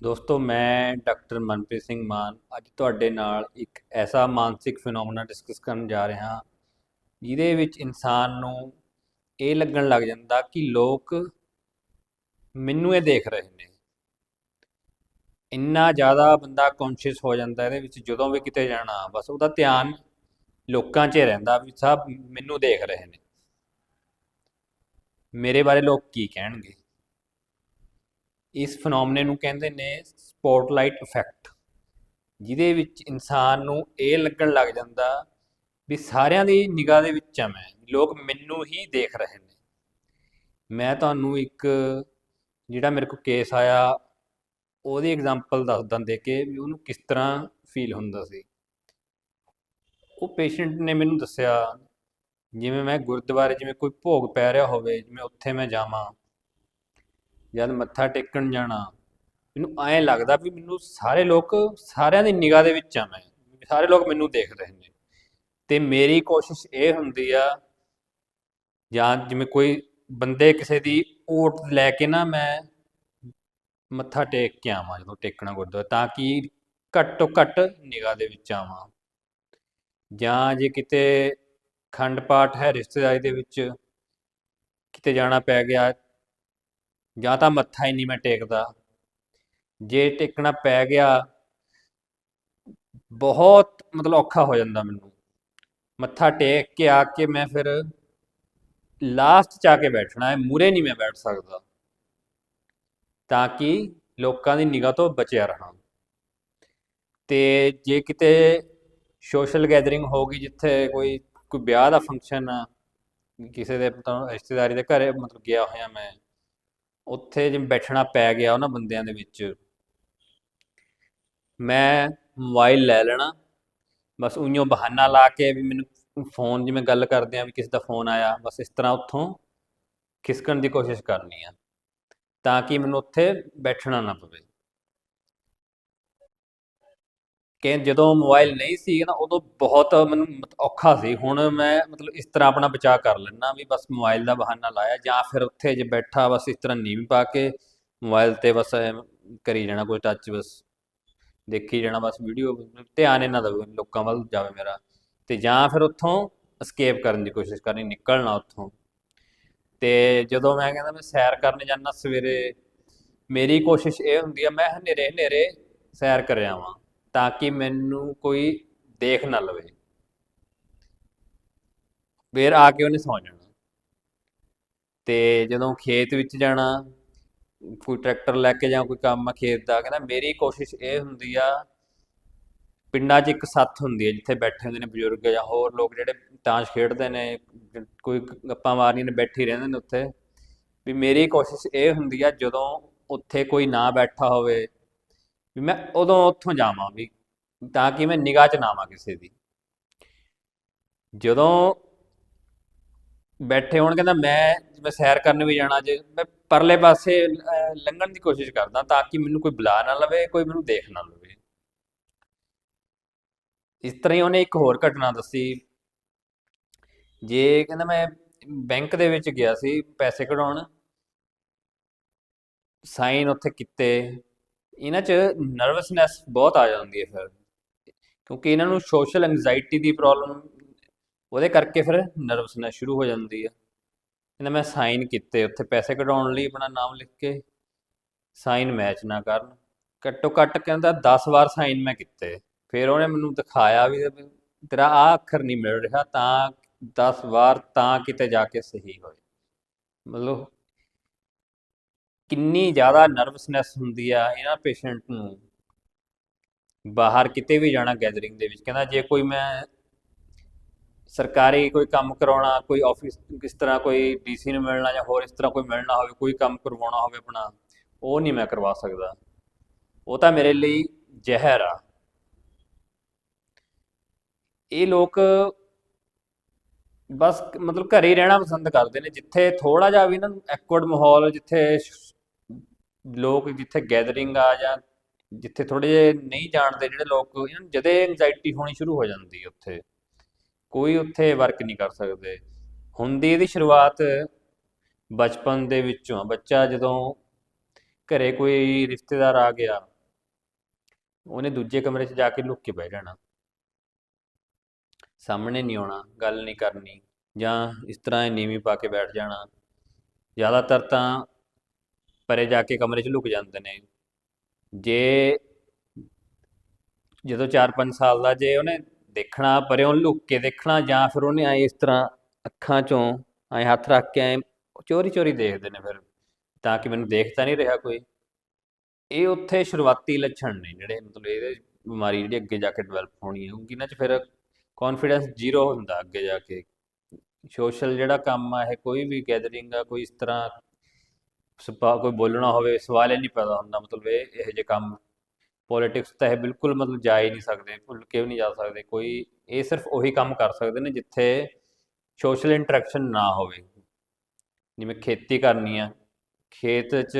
ਦੋਸਤੋ, ਮੈਂ ਡਾਕਟਰ ਮਨਪ੍ਰੀਤ ਸਿੰਘ ਮਾਨ ਅੱਜ ਤੁਹਾਡੇ ਨਾਲ ਇੱਕ ਐਸਾ ਮਾਨਸਿਕ ਫਿਨੋਮੀਨਾ ਡਿਸਕਸ ਕਰਨ ਜਾ ਰਿਹਾ ਹਾਂ, ਜਿਹਦੇ ਵਿੱਚ ਇਨਸਾਨ ਨੂੰ ਇਹ ਲੱਗਣ ਲੱਗ ਜਾਂਦਾ ਕਿ ਲੋਕ ਮੈਨੂੰ ਇਹ ਦੇਖ ਰਹੇ ਨੇ। ਇੰਨਾ ਜ਼ਿਆਦਾ ਬੰਦਾ ਕੌਨਸ਼ੀਅਸ ਹੋ ਜਾਂਦਾ ਇਹਦੇ ਵਿੱਚ, ਜਦੋਂ ਵੀ ਕਿਤੇ ਜਾਣਾ, ਬਸ ਉਹਦਾ ਧਿਆਨ ਲੋਕਾਂ 'ਚ ਰਹਿੰਦਾ ਵੀ ਸਭ ਮੈਨੂੰ ਦੇਖ ਰਹੇ ਨੇ। ਮੇਰੇ ਬਾਰੇ ਲੋਕ ਕੀ ਕਹਿਣਗੇ? ਇਸ ਫਨੋਮਨੇ ਨੂੰ ਕਹਿੰਦੇ ਨੇ ਸਪੌਟਲਾਈਟ ਇਫੈਕਟ ਜਿਹਦੇ ਵਿੱਚ ਇਨਸਾਨ ਨੂੰ ਇਹ ਲੱਗਣ ਲੱਗ ਜਾਂਦਾ ਵੀ ਸਾਰਿਆਂ ਦੀ ਨਿਗਾਹ ਦੇ ਵਿੱਚ ਆ ਮੈਂ, ਲੋਕ ਮੈਨੂੰ ਹੀ ਦੇਖ ਰਹੇ ਨੇ। ਮੈਂ ਤੁਹਾਨੂੰ ਇੱਕ ਜਿਹੜਾ ਮੇਰੇ ਕੋਲ ਕੇਸ ਆਇਆ, ਉਹਦੀ ਐਗਜ਼ਾਮਪਲ ਦੱਸਦਾ ਦੇ ਕੇ ਵੀ ਉਹਨੂੰ ਕਿਸ ਤਰ੍ਹਾਂ ਫੀਲ ਹੁੰਦਾ ਸੀ। ਉਹ ਪੇਸ਼ੈਂਟ ਨੇ ਮੈਨੂੰ ਦੱਸਿਆ, ਜਿਵੇਂ ਮੈਂ ਗੁਰਦੁਆਰੇ, ਜਿਵੇਂ ਕੋਈ ਭੋਗ ਪੈ ਰਿਹਾ ਹੋਵੇ, ਜਿਵੇਂ ਉੱਥੇ ਮੈਂ ਜਾਵਾਂ ਜਦ ਮੱਥਾ ਟੇਕਣ ਜਾਣਾ, ਮੈਨੂੰ ਐਂ ਲੱਗਦਾ ਵੀ ਮੈਨੂੰ ਸਾਰੇ ਲੋਕ, ਸਾਰਿਆਂ ਦੀ ਨਿਗਾਹ ਦੇ ਵਿੱਚ ਆ ਮੈਂ। ਸਾਰੇ ਲੋਕ ਮੈਨੂੰ ਦੇਖ ਰਹੇ ਨੇ। ਤੇ ਮੇਰੀ ਕੋਸ਼ਿਸ਼ ਇਹ ਹੁੰਦੀ ਆ, ਜਾਂ ਜਿਵੇਂ ਕੋਈ ਬੰਦੇ ਕਿਸੇ ਦੀ ਓਟ ਲੈ ਕੇ ਨਾ ਮੈਂ ਮੱਥਾ ਟੇਕ ਕੇ ਆਵਾਂ, ਜਦੋਂ ਟੇਕਣਾ ਗੁਰਦੁਆਰਾ, ਤਾਂ ਕਿ ਘੱਟ ਤੋਂ ਘੱਟ ਨਿਗਾਹ ਦੇ ਵਿੱਚ ਆਵਾਂ। ਜਾਂ ਜੇ ਕਿਤੇ ਖੰਡ ਪਾਠ ਹੈ ਰਿਸ਼ਤੇਦਾਰੀ ਦੇ ਵਿੱਚ, ਕਿਤੇ ਜਾਣਾ ਪੈ ਗਿਆ ਜਾਂ ਤਾਂ ਮੱਥਾ ਹੀ ਨਹੀਂ ਮੈਂ ਟੇਕਦਾ। ਜੇ ਟੇਕਣਾ ਪੈ ਗਿਆ, ਬਹੁਤ ਮਤਲਬ ਔਖਾ ਹੋ ਜਾਂਦਾ ਮੈਨੂੰ। ਮੱਥਾ ਟੇਕ ਕੇ ਆ ਕੇ ਮੈਂ ਫਿਰ ਲਾਸਟ 'ਚ ਆ ਕੇ ਬੈਠਣਾ ਹੈ ਮੂਰੇ ਨਹੀਂ ਮੈਂ ਬੈਠ ਸਕਦਾ। ਤਾਂ ਕਿ ਲੋਕਾਂ ਦੀ ਨਿਗਾਹ ਤੋਂ ਬਚਿਆ ਰਹਾਂ। ਤੇ ਜੇ ਕਿਤੇ ਸੋਸ਼ਲ ਗੈਦਰਿੰਗ ਹੋਗੀ ਜਿੱਥੇ ਕੋਈ ਕੋਈ ਵਿਆਹ ਦਾ ਫੰਕਸ਼ਨ ਆ, ਕਿਸੇ ਦੇ ਰਿਸ਼ਤੇਦਾਰੀ ਦੇ ਘਰੇ ਮਤਲਬ ਗਿਆ ਹੋਇਆ ਮੈਂ ਉੱਥੇ ਜਿਵੇਂ ਬੈਠਣਾ ਪੈ ਗਿਆ ਉਹਨਾਂ ਬੰਦਿਆਂ ਦੇ ਵਿੱਚ। ਮੈਂ ਮੋਬਾਈਲ ਲੈ ਲੈਣਾ। ਬਸ ਉਈਓ ਬਹਾਨਾ ਲਾ ਕੇ ਵੀ ਮੈਨੂੰ ਫੋਨ ਜਿਵੇਂ ਗੱਲ ਕਰਦੇ ਆ ਵੀ ਕਿਸੇ ਦਾ ਫੋਨ ਆਇਆ, ਬਸ ਇਸ ਤਰ੍ਹਾਂ ਉੱਥੋਂ ਖਿਸਕਣ ਦੀ ਕੋਸ਼ਿਸ਼ ਕਰਨੀ ਆ। ਤਾਂ ਕਿ ਮੈਨੂੰ ਉੱਥੇ ਬੈਠਣਾ ਨਾ ਪਵੇ। ਕਿ ਜਦੋਂ ਮੋਬਾਈਲ ਨਹੀਂ ਸੀ ਨਾ, ਉਦੋਂ ਬਹੁਤ ਮੈਨੂੰ ਮਤ- ਔਖਾ ਸੀ। ਹੁਣ ਮੈਂ ਮਤਲਬ ਇਸ ਤਰ੍ਹਾਂ ਆਪਣਾ ਬਚਾਅ ਕਰ ਲੈਣਾ ਵੀ ਬਸ ਮੋਬਾਈਲ ਦਾ ਬਹਾਨਾ ਲਾਇਆ ਜਾਂ ਫਿਰ ਉੱਥੇ ਜੇ ਬੈਠਾ ਬਸ ਇਸ ਤਰ੍ਹਾਂ ਨੀਵੀਂ ਪਾ ਕੇ ਮੋਬਾਈਲ ਤੇ ਬਸ ਕਰੀ ਜਾਣਾ, ਕੋਈ ਟੱਚ ਬਸ ਦੇਖੀ ਜਾਣਾ, ਬਸ ਵੀਡੀਓ ਧਿਆਨ ਇਹਨਾਂ ਦਾ ਲੋਕਾਂ ਵੱਲ ਜਾਵੇ ਮੇਰਾ। ਤੇ ਜਾਂ ਫਿਰ ਉੱਥੋਂ escape ਕਰਨ ਦੀ ਕੋਸ਼ਿਸ਼ ਕਰਨੀ, ਨਿਕਲਣਾ ਉੱਥੋਂ। ਤੇ ਜਦੋਂ ਮੈਂ ਕਹਿੰਦਾ ਮੈਂ ਸੈਰ ਕਰਨ ਜਾਂਦਾ ਸਵੇਰੇ, ਮੇਰੀ ਕੋਸ਼ਿਸ਼ ਇਹ ਹੁੰਦੀ ਆ, ਮੈਂ ਹਨੇਰੇ ਹਨੇਰੇ ਸੈਰ ਕਰ ਆਵਾਂ ਤਾਂ ਕਿ ਮੈਨੂੰ ਕੋਈ ਦੇਖ ਨਾ ਲਵੇ। ਫੇਰ ਆ ਕੇ ਉਹਨੇ ਸੌਂ ਜਾਣਾ। ਤੇ ਜਦੋਂ ਖੇਤ ਵਿੱਚ ਜਾਣਾ, ਕੋਈ ਟਰੈਕਟਰ ਲੈ ਕੇ ਜਾਂ ਕੋਈ ਕੰਮ ਆ ਖੇਤ ਦਾ, ਕਹਿੰਦਾ ਮੇਰੀ ਕੋਸ਼ਿਸ਼ ਇਹ ਹੁੰਦੀ ਆ, ਪਿੰਡਾਂ 'ਚ ਇੱਕ ਸੱਥ ਹੁੰਦੀ ਹੈ ਜਿੱਥੇ ਬੈਠੇ ਹੁੰਦੇ ਨੇ ਬਜ਼ੁਰਗ ਜਾਂ ਹੋਰ ਲੋਕ ਜਿਹੜੇ ਤਾਸ਼ ਖੇਡਦੇ ਨੇ, ਕੋਈ ਗੱਪਾਂ ਮਾਰਨੀਆਂ ਨੇ, ਬੈਠੇ ਰਹਿੰਦੇ ਨੇ ਉੱਥੇ। ਵੀ ਮੇਰੀ ਕੋਸ਼ਿਸ਼ ਇਹ ਹੁੰਦੀ ਆ, ਜਦੋਂ ਉੱਥੇ ਕੋਈ ਨਾ ਬੈਠਾ ਹੋਵੇ ਵੀ ਮੈਂ ਉਦੋਂ ਉੱਥੋਂ ਜਾਵਾਂ ਵੀ, ਤਾਂ ਕਿ ਮੈਂ ਨਿਗਾਹ 'ਚ ਨਾ ਆਵਾਂ ਕਿਸੇ ਦੀ। ਜਦੋਂ ਬੈਠੇ ਹੋਣ ਕਹਿੰਦਾ ਮੈਂ ਮੈਂ ਸੈਰ ਕਰਨ ਵੀ ਜਾਣਾ ਜੇ, ਮੈਂ ਪਰਲੇ ਪਾਸੇ ਲੰਘਣ ਦੀ ਕੋਸ਼ਿਸ਼ ਕਰਦਾ ਤਾਂ ਕਿ ਮੈਨੂੰ ਕੋਈ ਬੁਲਾ ਨਾ ਲਵੇ, ਕੋਈ ਮੈਨੂੰ ਦੇਖ ਨਾ ਲਵੇ। ਇਸ ਤਰ੍ਹਾਂ ਹੀ ਉਹਨੇ ਇੱਕ ਹੋਰ ਘਟਨਾ ਦੱਸੀ। ਜੇ ਕਹਿੰਦਾ ਮੈਂ ਬੈਂਕ ਦੇ ਵਿੱਚ ਗਿਆ ਸੀ ਪੈਸੇ ਕਢਾਉਣ, ਸਾਈਨ ਉੱਥੇ ਕੀਤੇ। ਇਹਨਾਂ 'ਚ ਨਰਵਸਨੈਸ ਬਹੁਤ ਆ ਜਾਂਦੀ ਹੈ ਫਿਰ। ਕਿਉਂਕਿ ਇਹਨਾਂ ਨੂੰ ਸੋਸ਼ਲ ਐਂਜ਼ਾਈਟੀ ਦੀ ਪ੍ਰੋਬਲਮ ਉਹਦੇ ਕਰਕੇ ਫਿਰ ਨਰਵਸਨੈਸ ਸ਼ੁਰੂ ਹੋ ਜਾਂਦੀ ਆ ਇਹਨਾਂ ਮੈਂ ਸਾਈਨ ਕੀਤੇ, ਉੱਥੇ ਪੈਸੇ ਕਢਾਉਣ ਲਈ ਆਪਣਾ ਨਾਮ ਲਿਖ ਕੇ ਸਾਈਨ ਮੈਚ ਨਾ ਕਰਨ। ਘੱਟੋ ਘੱਟ ਕਹਿੰਦਾ 10 ਵਾਰ ਸਾਈਨ ਮੈਂ ਕੀਤੇ। ਫਿਰ ਉਹਨੇ ਮੈਨੂੰ ਦਿਖਾਇਆ ਵੀ ਤੇਰਾ ਆ ਅੱਖਰ ਨਹੀਂ ਮਿਲ ਰਿਹਾ, ਤਾਂ 10 ਵਾਰ ਤਾਂ ਕਿਤੇ ਜਾ ਕੇ ਸਹੀ ਹੋਏ। ਮਤਲਬ ਕਿੰਨੀ ਜ਼ਿਆਦਾ ਨਰਵਸਨੈਸ ਹੁੰਦੀ ਆ ਇਹਨਾਂ ਪੇਸ਼ੈਂਟ ਨੂੰ। ਬਾਹਰ ਕਿਤੇ ਵੀ ਜਾਣਾ ਗੈਦਰਿੰਗ ਦੇ ਵਿੱਚ, ਕਹਿੰਦਾ ਜੇ ਕੋਈ ਮੈਂ ਸਰਕਾਰੀ ਕੋਈ ਕੰਮ ਕਰਾਉਣਾ, ਕੋਈ ਆਫਿਸ ਕਿਸ ਤਰ੍ਹਾਂ ਕੋਈ ਡੀਸੀ ਨੂੰ ਮਿਲਣਾ ਜਾਂ ਹੋਰ ਇਸ ਤਰ੍ਹਾਂ ਕੋਈ ਮਿਲਣਾ ਹੋਵੇ, ਕੋਈ ਕੰਮ ਕਰਵਾਉਣਾ ਹੋਵੇ ਆਪਣਾ, ਉਹ ਨਹੀਂ ਮੈਂ ਕਰਵਾ ਸਕਦਾ। ਉਹ ਤਾਂ ਮੇਰੇ ਲਈ ਜ਼ਹਿਰ ਆ। ਇਹ ਲੋਕ ਬਸ ਮਤਲਬ ਘਰੇ ਹੀ ਰਹਿਣਾ ਪਸੰਦ ਕਰਦੇ ਨੇ, ਜਿੱਥੇ ਥੋੜਾ ਜਿਹਾ ਵੀ ਨਾ ਐਕਵਰਡ ਮਾਹੌਲ, ਜਿੱਥੇ ਲੋਕ ਜਿੱਥੇ ਗੈਦਰਿੰਗ ਆ ਜਾਂ ਜਿੱਥੇ ਥੋੜੇ ਜਿਹੇ ਨਹੀਂ ਜਾਣਦੇ ਜਿਹੜੇ ਲੋਕ, ਇਹਨਾਂ ਨੂੰ ਜਦੇ ਐਂਜ਼ਾਈਟੀ ਹੋਣੀ ਸ਼ੁਰੂ ਹੋ ਜਾਂਦੀ ਹੈ ਉੱਥੇ। ਕੋਈ ਉੱਥੇ ਵਰਕ ਨਹੀਂ ਕਰ ਸਕਦੇ। ਹੁੰਦੀ ਇਹਦੀ ਸ਼ੁਰੂਆਤ ਬਚਪਨ ਦੇ ਵਿੱਚੋਂ ਬੱਚਾ ਜਦੋਂ ਘਰੇ ਕੋਈ ਰਿਸ਼ਤੇਦਾਰ ਆ ਗਿਆ, ਉਹਨੇ ਦੂਜੇ ਕਮਰੇ 'ਚ ਜਾ ਕੇ ਲੁੱਕ ਕੇ ਬਹਿ ਜਾਣਾ। ਸਾਹਮਣੇ ਨਹੀਂ ਆਉਣਾ, ਗੱਲ ਨਹੀਂ ਕਰਨੀ, ਜਾਂ ਇਸ ਤਰ੍ਹਾਂ ਨੀਵੀਂ ਪਾ ਕੇ ਬੈਠ ਜਾਣਾ। ਜ਼ਿਆਦਾਤਰ ਤਾਂ ਪਰੇ ਜਾ ਕੇ ਕਮਰੇ 'ਚ ਲੁਕ ਜਾਂਦੇ ਨੇ। ਜੇ ਜਦੋਂ 4-5 ਸਾਲ ਦਾ ਜੇ ਉਹਨੇ ਦੇਖਣਾ ਪਰਿਓਂ ਲੁਕ ਕੇ ਦੇਖਣਾ ਜਾਂ ਫਿਰ ਉਹਨੇ ਐ ਇਸ ਤਰ੍ਹਾਂ ਅੱਖਾਂ 'ਚੋਂ ਐ ਹੱਥ ਰੱਖ ਕੇ ਐ ਚੋਰੀ ਚੋਰੀ ਦੇਖਦੇ ਨੇ ਫਿਰ, ਤਾਂ ਕਿ ਮੈਨੂੰ ਦੇਖ ਨਹੀਂ ਰਿਹਾ ਕੋਈ। ਇਹ ਉੱਥੇ ਸ਼ੁਰੂਆਤੀ ਲੱਛਣ ਨੇ ਜਿਹੜੇ ਮਤਲਬ ਇਹਦੇ ਬਿਮਾਰੀ ਜਿਹੜੀ ਅੱਗੇ ਜਾ ਕੇ ਡਿਵੈਲਪ ਹੋਣੀ ਹੈ, ਕਿਉਂਕਿ ਇਹਨਾਂ 'ਚ ਫਿਰ ਕੌਨਫੀਡੈਂਸ ਜ਼ੀਰੋ ਹੁੰਦਾ ਅੱਗੇ ਜਾ ਕੇ। ਸੋਸ਼ਲ ਜਿਹੜਾ ਕੰਮ ਆ, ਇਹ ਕੋਈ ਵੀ ਗੈਦਰਿੰਗ ਆ, ਕੋਈ ਇਸ ਤਰ੍ਹਾਂ ਕੋਈ ਬੋਲਣਾ ਹੋਵੇ, ਸਵਾਲ ਹੀ ਨਹੀਂ ਪੈਦਾ ਹੁੰਦਾ, ਮਤਲਬ ਇਹ, ਇਹੋ ਜਿਹੇ ਕੰਮ। ਪੋਲਿਟਿਕਸ ਤਾਂ ਇਹ ਬਿਲਕੁਲ ਮਤਲਬ ਜਾ ਹੀ ਨਹੀਂ ਸਕਦੇ ਭੁੱਲ ਕੇ ਵੀ ਨਹੀਂ ਜਾ ਸਕਦੇ। ਕੋਈ, ਇਹ ਸਿਰਫ ਉਹੀ ਕੰਮ ਕਰ ਸਕਦੇ ਨੇ ਜਿੱਥੇ ਸੋਸ਼ਲ ਇੰਟਰੈਕਸ਼ਨ ਨਾ ਹੋਵੇ। ਜਿਵੇਂ ਖੇਤੀ ਕਰਨੀ ਆ, ਖੇਤ 'ਚ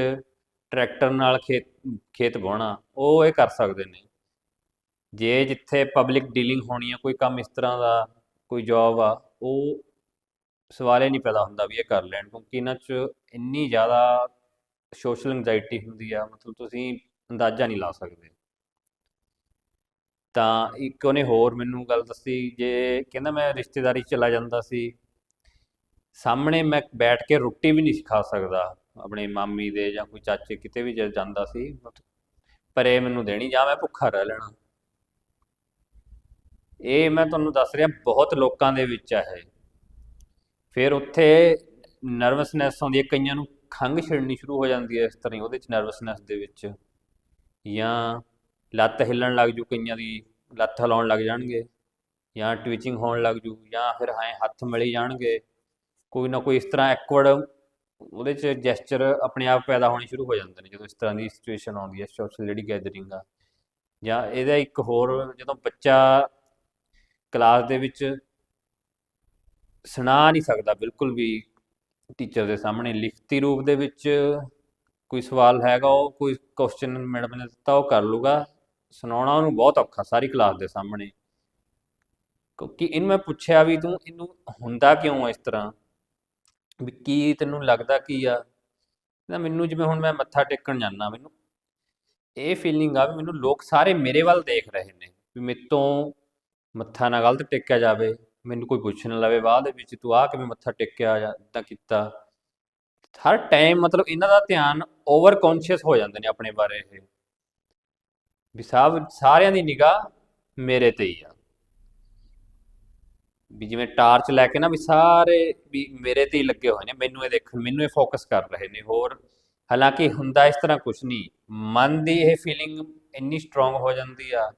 ਟਰੈਕਟਰ ਨਾਲ ਖੇਤ ਖੇਤ ਵਾਹੁਣਾ ਉਹ ਇਹ ਕਰ ਸਕਦੇ ਨੇ। ਜੇ ਜਿੱਥੇ ਪਬਲਿਕ ਡੀਲਿੰਗ ਹੋਣੀ ਆ, ਕੋਈ ਕੰਮ ਇਸ ਤਰ੍ਹਾਂ ਦਾ, ਕੋਈ ਜੌਬ ਆ, ਉਹ ਸਵਾਲ ਹੀ ਨਹੀਂ ਪੈਦਾ ਹੁੰਦਾ ਵੀ ਇਹ ਕਰ ਲੈਣ, ਕਿਉਂਕਿ ਇਹਨਾਂ 'ਚ ਇੰਨੀ ਜ਼ਿਆਦਾ ਸੋਸ਼ਲ ਐਂਗਜ਼ਾਇਟੀ ਹੁੰਦੀ ਆ, ਮਤਲਬ ਤੁਸੀਂ ਅੰਦਾਜ਼ਾ ਨਹੀਂ ਲਾ ਸਕਦੇ। ਤਾਂ ਇੱਕ ਉਹਨੇ ਹੋਰ ਮੈਨੂੰ ਗੱਲ ਦੱਸੀ, ਜੇ ਕਹਿੰਦਾ ਮੈਂ ਰਿਸ਼ਤੇਦਾਰੀ ਚਲਾ ਜਾਂਦਾ ਸੀ, ਸਾਹਮਣੇ ਮੈਂ ਬੈਠ ਕੇ ਰੋਟੀ ਵੀ ਨਹੀਂ ਖਾ ਸਕਦਾ, ਆਪਣੇ ਮਾਮੀ ਦੇ ਜਾਂ ਕੋਈ ਚਾਚੇ ਕਿਤੇ ਵੀ ਜੇ ਜਾਂਦਾ ਸੀ ਪਰ ਇਹ ਮੈਨੂੰ ਦੇਣੀ, ਜਾਂ ਮੈਂ ਭੁੱਖਾ ਰਹਿ ਲੈਣਾ। ਇਹ ਮੈਂ ਤੁਹਾਨੂੰ ਦੱਸ ਰਿਹਾ, ਬਹੁਤ ਲੋਕਾਂ ਦੇ ਵਿੱਚ ਆ ਇਹ। ਫਿਰ ਉੱਥੇ ਨਰਵਸਨੈਸ ਆਉਂਦੀ ਹੈ, ਕਈਆਂ ਨੂੰ ਖੰਘ ਛਿੜਨੀ ਸ਼ੁਰੂ ਹੋ ਜਾਂਦੀ ਹੈ ਇਸ ਤਰ੍ਹਾਂ ਹੀ ਉਹਦੇ ਚ ਨਰਵਸਨੈਸ ਦੇ ਵਿੱਚ। ਜਾਂ ਲੱਤ ਹਿੱਲਣ ਲੱਗ ਜੂ, ਕਈਆਂ ਦੀ ਲੱਤ ਹਿਲਾਉਣ ਲੱਗ ਜਾਣਗੇ, ਜਾਂ ਟਵਿਚਿੰਗ ਹੋਣ ਲੱਗ ਜੂ, ਜਾਂ ਫਿਰ ਹਾਂ ਹੱਥ ਮਿਲੀ ਜਾਣਗੇ। ਕੋਈ ਨਾ ਕੋਈ ਇਸ ਤਰ੍ਹਾਂ ਐਕਵਰਡ ਉਹਦੇ ਚ ਜੈਸਚਰ ਆਪਣੇ ਆਪ ਪੈਦਾ ਹੋਣੇ ਸ਼ੁਰੂ ਹੋ ਜਾਂਦੇ ਨੇ, ਜਦੋਂ ਇਸ ਤਰ੍ਹਾਂ ਦੀ ਸਿਚੁਏਸ਼ਨ ਆਉਂਦੀ ਹੈ ਸੋਸ਼ਲ ਜਿਹੜੀ ਗੈਦਰਿੰਗ ਆ। ਜਾਂ ਇਹਦਾ ਇੱਕ ਹੋਰ, ਜਦੋਂ ਬੱਚਾ ਕਲਾਸ ਦੇ ਵਿੱਚ ਸੁਣਾ ਨਹੀਂ ਸਕਦਾ ਬਿਲਕੁਲ ਵੀ ਟੀਚਰ ਦੇ ਸਾਹਮਣੇ। ਲਿਖਤੀ ਰੂਪ ਦੇ ਵਿੱਚ ਕੋਈ ਸਵਾਲ ਹੈਗਾ, ਉਹ ਕੋਈ ਕੁਐਸਚਨ ਮੈਡਮ ਨੇ ਦਿੱਤਾ, ਉਹ ਕਰ ਲੂਗਾ ਸੁਣਾਉਣਾ ਉਹਨੂੰ ਬਹੁਤ ਔਖਾ ਸਾਰੀ ਕਲਾਸ ਦੇ ਸਾਹਮਣੇ। ਕਿਉਂਕਿ ਇਹਨੂੰ ਮੈਂ ਪੁੱਛਿਆ ਵੀ ਤੂੰ, ਇਹਨੂੰ ਹੁੰਦਾ ਕਿਉਂ ਆ ਇਸ ਤਰ੍ਹਾਂ? ਵੀ ਕੀ ਤੈਨੂੰ ਲੱਗਦਾ ਕੀ ਆ? ਕਹਿੰਦਾ ਮੈਨੂੰ ਜਿਵੇਂ ਹੁਣ ਮੈਂ ਮੱਥਾ ਟੇਕਣ ਜਾਂਦਾ, ਮੈਨੂੰ ਇਹ ਫੀਲਿੰਗ ਆ ਵੀ ਮੈਨੂੰ ਲੋਕ ਸਾਰੇ ਮੇਰੇ ਵੱਲ ਦੇਖ ਰਹੇ ਨੇ, ਵੀ ਮੇਰੇ ਤੋਂ ਮੱਥਾ ਨਾ ਗਲਤ ਟੇਕਿਆ ਜਾਵੇ। ਮੈਨੂੰ ਕੋਈ ਪੁੱਛ ਨਾ ਲਵੇ, ਬਾਅਦ ਵਿੱਚ ਤੂੰ ਆ ਕਿਵੇਂ ਮੱਥਾ ਟੇਕਿਆ ਜਾਂ ਇਦਾਂ ਕੀਤਾ। ਹਰ ਟਾਈਮ ਮਤਲਬ ਇਹਨਾਂ ਦਾ ਧਿਆਨ ਓਵਰ ਕੌਨਸ਼ੀਅਸ ਹੋ ਜਾਂਦੇ ਨੇ ਆਪਣੇ ਬਾਰੇ ਇਹ। ਵੀ ਸਭ ਸਾਰਿਆਂ ਦੀ ਨਿਗਾਹ ਮੇਰੇ ਤੇ ਹੀ ਆ। ਵੀ ਜਿਵੇਂ ਟਾਰਚ ਲੈ ਕੇ ਨਾ ਵੀ ਸਾਰੇ ਵੀ ਮੇਰੇ ਤੇ ਹੀ ਲੱਗੇ ਹੋਏ ਨੇ, ਮੈਨੂੰ ਇਹ ਦੇਖਣ ਮੈਨੂੰ ਇਹ ਫੋਕਸ ਕਰ ਰਹੇ ਨੇ। ਹੋਰ ਹਾਲਾਂਕਿ ਹੁੰਦਾ ਇਸ ਤਰ੍ਹਾਂ ਕੁਝ ਨਹੀਂ। ਮਨ ਦੀ ਇਹ ਫੀਲਿੰਗ ਇੰਨੀ ਸਟਰੋਂਗ ਹੋ ਜਾਂਦੀ ਆ।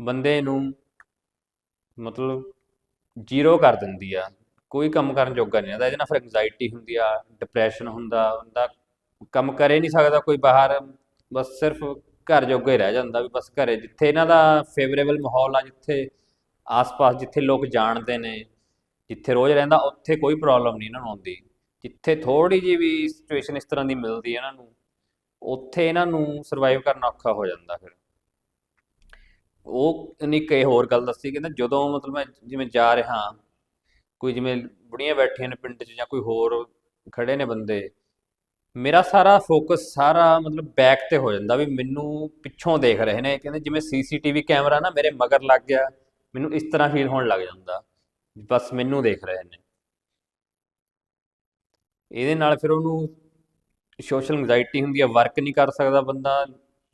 ਬੰਦੇ ਨੂੰ ਮਤਲਬ ਜ਼ੀਰੋ ਕਰ ਦਿੰਦੀ ਆ, ਕੋਈ ਕੰਮ ਕਰਨ ਜੋਗਾ ਨਹੀਂ ਰਹਿੰਦਾ ਇਹਦੇ ਨਾਲ ਫਿਰ ਐਂਗਜ਼ਾਇਟੀ ਹੁੰਦੀ ਆ ਡਿਪਰੈਸ਼ਨ ਹੁੰਦਾ ਬੰਦਾ ਕੰਮ ਕਰੇ ਨਹੀਂ ਸਕਦਾ ਕੋਈ ਬਾਹਰ, ਬਸ ਸਿਰਫ ਘਰ ਜੋਗਾ ਹੀ ਰਹਿ ਜਾਂਦਾ ਵੀ ਬਸ ਘਰੇ, ਜਿੱਥੇ ਇਹਨਾਂ ਦਾ ਫੇਵਰੇਬਲ ਮਾਹੌਲ ਆ, ਜਿੱਥੇ ਆਸ-ਪਾਸ, ਜਿੱਥੇ ਲੋਕ ਜਾਣਦੇ ਨੇ, ਜਿੱਥੇ ਰੋਜ਼ ਰਹਿੰਦਾ, ਉੱਥੇ ਕੋਈ ਪ੍ਰੋਬਲਮ ਨਹੀਂ ਇਹਨਾਂ ਨੂੰ ਆਉਂਦੀ। ਜਿੱਥੇ ਥੋੜੀ ਜਿਹੀ ਵੀ ਸਿਚੁਏਸ਼ਨ ਇਸ ਤਰ੍ਹਾਂ ਦੀ ਮਿਲਦੀ ਹੈ ਇਹਨਾਂ ਨੂੰ, ਉੱਥੇ ਇਹਨਾਂ ਨੂੰ ਸਰਵਾਈਵ ਕਰਨਾ ਔਖਾ ਹੋ ਜਾਂਦਾ ਫਿਰ। ਉਹ ਉਹਨੇ ਇੱਕ ਹੋਰ ਗੱਲ ਦੱਸੀ, ਕਹਿੰਦਾ ਜਦੋਂ ਮਤਲਬ ਮੈਂ ਜਿਵੇਂ ਜਾ ਰਿਹਾ ਕੋਈ ਜਿਵੇਂ ਬੁੜੀਆਂ ਬੈਠੀਆਂ ਨੇ ਪਿੰਡ 'ਚ ਜਾਂ ਕੋਈ ਹੋਰ ਖੜੇ ਨੇ ਬੰਦੇ, ਮੇਰਾ ਸਾਰਾ ਫੋਕਸ ਸਾਰਾ ਮਤਲਬ ਬੈਕ ਤੇ ਹੋ ਜਾਂਦਾ ਵੀ ਮੈਨੂੰ ਪਿੱਛੋਂ ਦੇਖ ਰਹੇ ਨੇ, ਕਹਿੰਦੇ ਜਿਵੇਂ ਸੀਸੀਟੀਵੀ ਕੈਮਰਾ ਨਾ ਮੇਰੇ ਮਗਰ ਲੱਗ ਗਿਆ, ਮੈਨੂੰ ਇਸ ਤਰ੍ਹਾਂ ਫੀਲ ਹੋਣ ਲੱਗ ਜਾਂਦਾ, ਬਸ ਮੈਨੂੰ ਦੇਖ ਰਹੇ ਨੇ। ਇਹਦੇ ਨਾਲ ਫਿਰ ਉਹਨੂੰ ਸੋਸ਼ਲ ਐਂਗਜ਼ਾਇਟੀ ਹੁੰਦੀ ਆ ਵਰਕ ਨਹੀਂ ਕਰ ਸਕਦਾ ਬੰਦਾ,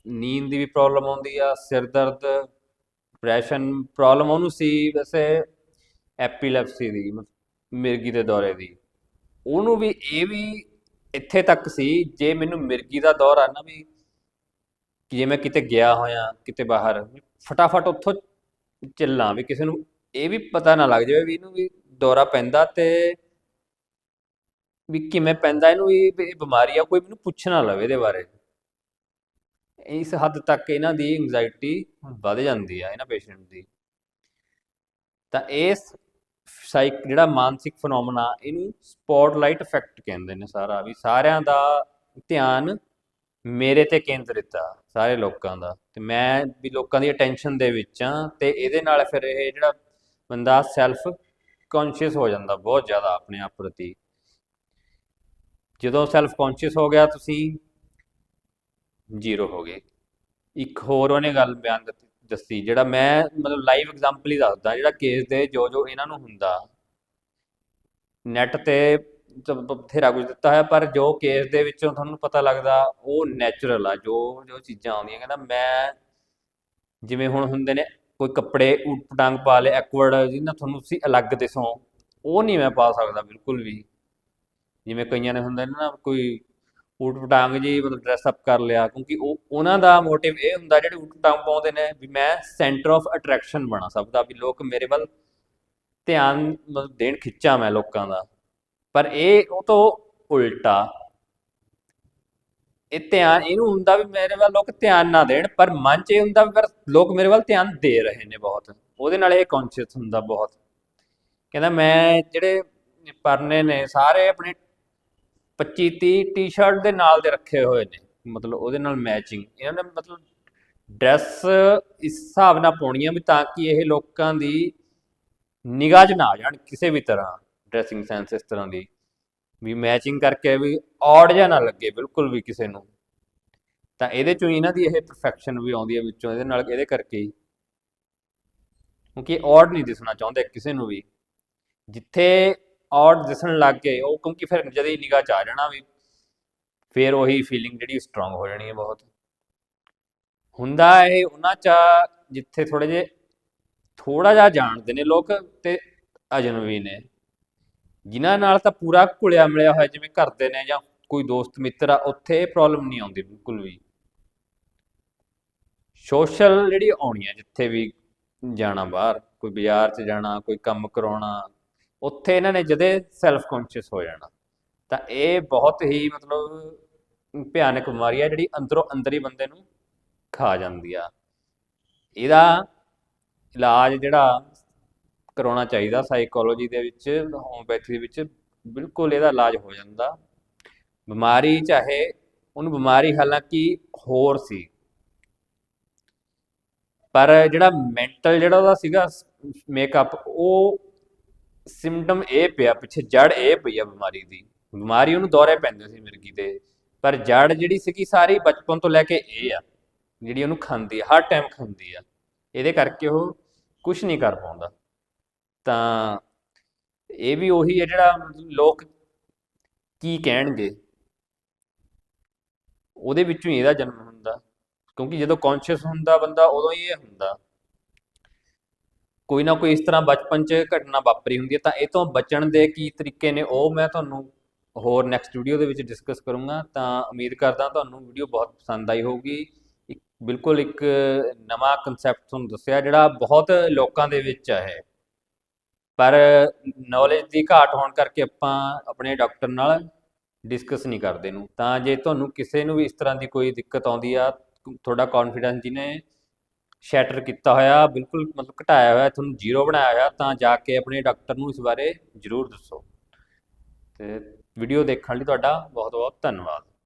ਨੀਂਦ ਦੀ ਵੀ ਪ੍ਰੋਬਲਮ ਆਉਂਦੀ ਆ, ਸਿਰ ਦਰਦ ਡਿਪਰੈਸ਼ਨ ਪ੍ਰੋਬਲਮ ਉਹਨੂੰ ਸੀ, ਵੈਸੇ ਐਪੀਲੈਪਸੀ ਦੀ, ਮਿਰਗੀ ਦੇ ਦੌਰੇ ਦੀ। ਉਹਨੂੰ ਵੀ ਇਹ ਵੀ ਇੱਥੇ ਤੱਕ ਸੀ, ਜੇ ਮੈਨੂੰ ਮਿਰਗੀ ਦਾ ਦੌਰ ਆ ਨਾ ਵੀ ਕਿ ਜੇ ਮੈਂ ਕਿਤੇ ਗਿਆ ਹੋਇਆ, ਕਿਤੇ ਬਾਹਰ, ਫਟਾਫਟ ਉੱਥੋਂ ਚੱਲਾਂ ਵੀ ਕਿਸੇ ਨੂੰ, ਇਹ ਵੀ ਪਤਾ ਨਾ ਲੱਗ ਜਾਵੇ ਵੀ ਇਹਨੂੰ ਵੀ ਦੌਰਾ ਪੈਂਦਾ ਤੇ ਵੀ ਕਿਵੇਂ ਪੈਂਦਾ, ਇਹਨੂੰ ਵੀ ਇਹ ਬਿਮਾਰੀ ਆ, ਕੋਈ ਮੈਨੂੰ ਪੁੱਛ ਨਾ ਲਵੇ ਇਹਦੇ ਬਾਰੇ। ਇਸ ਹੱਦ ਤੱਕ ਇਹਨਾਂ ਦੀ ਐਂਗਜ਼ਾਇਟੀ ਵੱਧ ਜਾਂਦੀ ਆ ਇਹਨਾਂ ਪੇਸ਼ੈਂਟ ਦੀ। ਤਾਂ ਇਸ ਸਾਈਕ ਜਿਹੜਾ ਮਾਨਸਿਕ ਫਨੋਮਨਾ ਇਹਨੂੰ ਸਪੌਟਲਾਈਟ ਇਫੈਕਟ ਕਹਿੰਦੇ ਨੇ ਸਾਰਾ ਵੀ ਸਾਰਿਆਂ ਦਾ ਧਿਆਨ ਮੇਰੇ ਤੇ ਕੇਂਦਰਿਤ ਆ ਸਾਰੇ ਲੋਕਾਂ ਦਾ। ਤੇ ਮੈਂ ਵੀ ਲੋਕਾਂ ਦੀ ਅਟੈਂਸ਼ਨ ਦੇ ਵਿੱਚ ਆ ਤੇ ਇਹਦੇ ਨਾਲ ਫਿਰ ਇਹ ਜਿਹੜਾ ਬੰਦਾ ਸੈਲਫ ਕੌਨਸ਼ੀਅਸ ਹੋ ਜਾਂਦਾ ਬਹੁਤ ਜ਼ਿਆਦਾ ਆਪਣੇ ਆਪ ਪ੍ਰਤੀ। ਜਦੋਂ ਸੈਲਫ ਕੌਨਸ਼ੀਅਸ ਹੋ ਗਿਆ ਤੁਸੀਂ ਜ਼ੀਰੋ ਹੋ ਗਏ। ਇੱਕ ਹੋਰ ਉਹਨੇ ਗੱਲ ਬਿਆਨ ਦੱਸੀ, ਜਿਹੜਾ ਮੈਂ ਮਤਲਬ ਲਾਈਵ ਐਗਜ਼ਾਮਪਲ ਹੀ ਦੱਸਦਾ, ਜਿਹੜਾ ਕੇਸ ਦੇ ਜੋ ਜੋ ਇਹਨਾਂ ਨੂੰ ਹੁੰਦਾ। ਨੈਟ ਤੇ ਬਥੇਰਾ ਕੁਝ ਦਿੱਤਾ ਹੈ ਪਰ ਜੋ ਕੇਸ ਦੇ ਵਿੱਚੋਂ ਤੁਹਾਨੂੰ ਪਤਾ ਲੱਗਦਾ, ਉਹ ਨੈਚੁਰਲ ਆ, ਜੋ ਜੋ ਚੀਜ਼ਾਂ ਆਉਂਦੀਆਂ, ਕਹਿੰਦਾ ਮੈਂ ਜਿਵੇਂ ਹੁਣ ਹੁੰਦੇ ਨੇ, ਕੋਈ ਕੱਪੜੇ ਊਟ ਪਟਾਂਗ ਪਾ ਲਏ, ਐਕਵਰਡ ਜਿਹਨਾਂ ਤੁਹਾਨੂੰ ਤੁਸੀਂ ਅਲੱਗ ਦਿਸੋ, ਉਹ ਨਹੀਂ ਮੈਂ ਪਾ ਸਕਦਾ ਬਿਲਕੁਲ ਵੀ। ਜਿਵੇਂ ਕਈਆਂ ਨੇ ਹੁੰਦੇ ਨੇ ਨਾ, ਕੋਈ ਊਟ ਪਟਾਂਗ ਜੀ ਮਤਲਬ ਡਰੈਸ ਅਪ ਕਰ ਲਿਆ, ਕਿਉਂਕਿ ਉਹ, ਉਹਨਾਂ ਦਾ ਮੋਟਿਵ ਇਹ ਹੁੰਦਾ ਜਿਹੜੇ ਊਟ ਪਟਾਂਗ ਪਾਉਂਦੇ ਨੇ ਵੀ ਮੈਂ ਸੈਂਟਰ ਆਫ ਅਟਰੈਕਸ਼ਨ ਬਣਾ ਸਭ ਦਾ ਵੀ ਲੋਕ ਮੇਰੇ ਵੱਲ ਧਿਆਨ ਮਤਲਬ ਦੇਣ ਖਿੱਚਾਂ ਮੈਂ ਲੋਕਾਂ ਦਾ। ਪਰ ਇਹ, ਉਹ ਤੋਂ ਉਲਟਾ। ਇਹ ਧਿਆਨ, ਇਹਨੂੰ ਹੁੰਦਾ ਵੀ ਮੇਰੇ ਵੱਲ ਲੋਕ ਧਿਆਨ ਨਾ ਦੇਣ, ਪਰ ਮਨ 'ਚ ਇਹ ਹੁੰਦਾ ਵੀ ਪਰ ਲੋਕ ਮੇਰੇ ਵੱਲ ਧਿਆਨ ਦੇ ਰਹੇ ਨੇ ਬਹੁਤ। ਉਹਦੇ ਨਾਲ ਇਹ ਕੌਨਸ਼ੀਅਸ ਹੁੰਦਾ ਬਹੁਤ। ਕਹਿੰਦਾ ਮੈਂ ਜਿਹੜੇ ਪਰਨੇ ਨੇ, ਸਾਰੇ ਆਪਣੇ 25 30 ਟੀ-ਸ਼ਰਟ ਦੇ ਨਾਲ ਦੇ ਰੱਖੇ ਹੋਏ ਨੇ, ਮਤਲਬ ਉਹਦੇ ਨਾਲ ਮੈਚਿੰਗ ਇਹਨਾਂ ਨੇ ਮਤਲਬ ਡਰੈਸ ਇਸ ਹਿਸਾਬ ਨਾਲ ਪਾਉਣੀ ਆ ਵੀ ਤਾਂ ਕਿ ਇਹ ਲੋਕਾਂ ਦੀ ਨਿਗਾਹ 'ਚ ਨਾ ਆ ਜਾਣ ਕਿਸੇ ਵੀ ਤਰ੍ਹਾਂ ਡਰੈਸਿੰਗ ਸੈਂਸ ਇਸ ਤਰ੍ਹਾਂ ਦੀ। ਵੀ ਮੈਚਿੰਗ ਕਰਕੇ ਵੀ ਔਡ ਜਿਹਾ ਨਾ ਲੱਗੇ, ਬਿਲਕੁਲ ਵੀ ਕਿਸੇ ਨੂੰ। ਤਾਂ ਇਹਦੇ ਚੋਂ ਹੀ ਇਹਨਾਂ ਦੀ ਇਹ ਪਰਫੈਕਸ਼ਨ ਵੀ ਆਉਂਦੀ ਹੈ ਵਿੱਚੋਂ, ਇਹਦੇ ਨਾਲ ਇਹਦੇ ਕਰਕੇ ਹੀ। ਕਿਉਂਕਿ ਔਡ ਨਹੀਂ ਦਿਸਣਾ ਚਾਹੁੰਦੇ ਕਿਸੇ ਨੂੰ ਵੀ। ਜਿੱਥੇ ਔਡ ਦਿਸਣ ਲੱਗ ਗਏ, ਉਹ ਕਿਉਂਕਿ ਫਿਰ ਜਦ ਹੀ ਨਿਗਾਹ ਚ ਆ ਜਾਣਾ ਵੀ, ਫਿਰ ਉਹੀ ਫੀਲਿੰਗ ਜਿਹੜੀ ਸਟਰੋਂਗ ਹੋ ਜਾਣੀ ਹੈ ਬਹੁਤ। ਹੁੰਦਾ ਇਹ, ਉਹਨਾਂ ਚ ਜਿੱਥੇ ਥੋੜੇ ਜੇ ਥੋੜਾ ਜਿਹਾ ਜਾਣਦੇ ਨੇ ਲੋਕ ਤੇ ਅਜਨਬੀ ਨੇ। ਜਿਨ੍ਹਾਂ ਨਾਲ ਤਾਂ ਪੂਰਾ ਘੁਲਿਆ ਮਿਲਿਆ ਹੋਇਆ, ਜਿਵੇਂ ਕਰਦੇ ਨੇ ਜਾਂ ਕੋਈ ਦੋਸਤ ਮਿੱਤਰ ਆ, ਉੱਥੇ ਇਹ ਪ੍ਰੋਬਲਮ ਨਹੀਂ ਆਉਂਦੀ ਬਿਲਕੁਲ ਵੀ। ਸੋਸ਼ਲ ਜਿਹੜੀ ਆਉਣੀ ਆ ਜਿੱਥੇ ਵੀ ਜਾਣਾ ਬਾਹਰ, ਕੋਈ ਬਾਜ਼ਾਰ 'ਚ ਜਾਣਾ, ਕੋਈ ਕੰਮ ਕਰਾਉਣਾ ਉੱਥੇ ਇਹਨਾਂ ਨੇ ਜਦੇ ਸੈਲਫ ਕੌਨਸ਼ੀਅਸ ਹੋ ਜਾਣਾ, ਤਾਂ ਇਹ ਬਹੁਤ ਹੀ ਮਤਲਬ ਭਿਆਨਕ ਬਿਮਾਰੀ ਆ ਜਿਹੜੀ ਅੰਦਰੋਂ ਅੰਦਰ ਹੀ ਬੰਦੇ ਨੂੰ ਖਾ ਜਾਂਦੀ ਆ। ਇਹਦਾ ਇਲਾਜ ਜਿਹੜਾ ਕਰਾਉਣਾ ਚਾਹੀਦਾ ਸਾਈਕੋਲੋਜੀ ਦੇ ਵਿੱਚ ਹੋਮੋਪੈਥੀ ਦੇ ਵਿੱਚ, ਬਿਲਕੁਲ ਇਹਦਾ ਇਲਾਜ ਹੋ ਜਾਂਦਾ। ਬਿਮਾਰੀ ਚਾਹੇ ਉਹਨੂੰ ਬਿਮਾਰੀ ਹਾਲਾਂਕਿ ਹੋਰ ਸੀ, ਪਰ ਜਿਹੜਾ ਮੈਂਟਲ ਜਿਹੜਾ ਉਹਦਾ ਸੀਗਾ ਮੇਕਅਪ ਉਹ ਸਿੰਪਟਮ ਇਹ ਪਿਆ, ਪਿੱਛੇ ਜੜ ਇਹ ਪਈ ਆ ਬਿਮਾਰੀ ਦੀ। ਬਿਮਾਰੀ ਉਹਨੂੰ ਦੌਰੇ ਪੈਂਦੇ ਸੀ ਮਿਰਗੀ ਦੇ ਪਰ ਜੜ ਜਿਹੜੀ ਸੀਗੀ ਸਾਰੀ ਬਚਪਨ ਤੋਂ ਲੈ ਕੇ ਇਹ ਆ, ਜਿਹੜੀ ਉਹਨੂੰ ਖਾਂਦੀ ਆ, ਹਰ ਟਾਈਮ ਖਾਂਦੀ ਆ। ਇਹਦੇ ਕਰਕੇ ਉਹ ਕੁਝ ਨਹੀਂ ਕਰ ਪਾਉਂਦਾ। ਤਾਂ ਇਹ ਵੀ ਉਹੀ ਹੈ ਜਿਹੜਾ ਲੋਕ ਕੀ ਕਹਿਣਗੇ? ਉਹਦੇ ਵਿੱਚੋਂ ਹੀ ਇਹਦਾ ਜਨਮ ਹੁੰਦਾ। ਕਿਉਂਕਿ ਜਦੋਂ ਕੌਨਸ਼ੀਅਸ ਹੁੰਦਾ ਬੰਦਾ, ਉਦੋਂ ਹੀ ਇਹ ਹੁੰਦਾ। ਕੋਈ ਨਾ ਕੋਈ ਇਸ ਤਰ੍ਹਾਂ ਬਚਪਨ 'ਚ ਘਟਨਾ ਵਾਪਰੀ ਹੁੰਦੀ ਹੈ, ਤਾਂ ਇਹ ਤੋਂ ਬਚਣ ਦੇ ਕੀ ਤਰੀਕੇ ਨੇ ਉਹ ਮੈਂ ਤੁਹਾਨੂੰ ਹੋਰ ਨੈਕਸਟ ਵੀਡੀਓ ਦੇ ਵਿੱਚ ਡਿਸਕਸ ਕਰੂੰਗਾ। ਤਾਂ ਉਮੀਦ ਕਰਦਾ ਤੁਹਾਨੂੰ ਵੀਡੀਓ ਬਹੁਤ ਪਸੰਦ ਆਈ ਹੋਊਗੀ। ਇੱਕ, ਬਿਲਕੁਲ ਇੱਕ ਨਵਾਂ ਕਨਸੈਪਟ ਤੁਹਾਨੂੰ ਦੱਸਿਆ, ਜਿਹੜਾ ਬਹੁਤ ਲੋਕਾਂ ਦੇ ਵਿੱਚ ਹੈ। ਪਰ ਨੌਲੇਜ ਦੀ ਘਾਟ ਹੋਣ ਕਰਕੇ ਆਪਾਂ ਆਪਣੇ ਡਾਕਟਰ ਨਾਲ ਡਿਸਕਸ ਨਹੀਂ ਕਰਦੇ ਨੂੰ। ਤਾਂ ਜੇ ਤੁਹਾਨੂੰ ਕਿਸੇ ਨੂੰ ਵੀ ਇਸ ਤਰ੍ਹਾਂ ਦੀ ਕੋਈ ਦਿੱਕਤ ਆਉਂਦੀ ਆ, ਤੁਹਾਡਾ ਕੌਨਫੀਡੈਂਸ ਜਿਹਨੇ ਸ਼ੈਟਰ ਕੀਤਾ ਹੋਇਆ, ਬਿਲਕੁਲ ਮਤਲਬ ਘਟਾਇਆ ਹੋਇਆ, ਤੁਹਾਨੂੰ ਜ਼ੀਰੋ ਬਣਾਇਆ ਹੋਇਆ, ਤਾਂ ਜਾ ਕੇ ਆਪਣੇ ਡਾਕਟਰ ਨੂੰ ਇਸ ਬਾਰੇ ਜ਼ਰੂਰ ਦੱਸੋ। ਤੇ ਵੀਡੀਓ ਦੇਖਣ ਲਈ ਤੁਹਾਡਾ ਬਹੁਤ ਬਹੁਤ ਧੰਨਵਾਦ।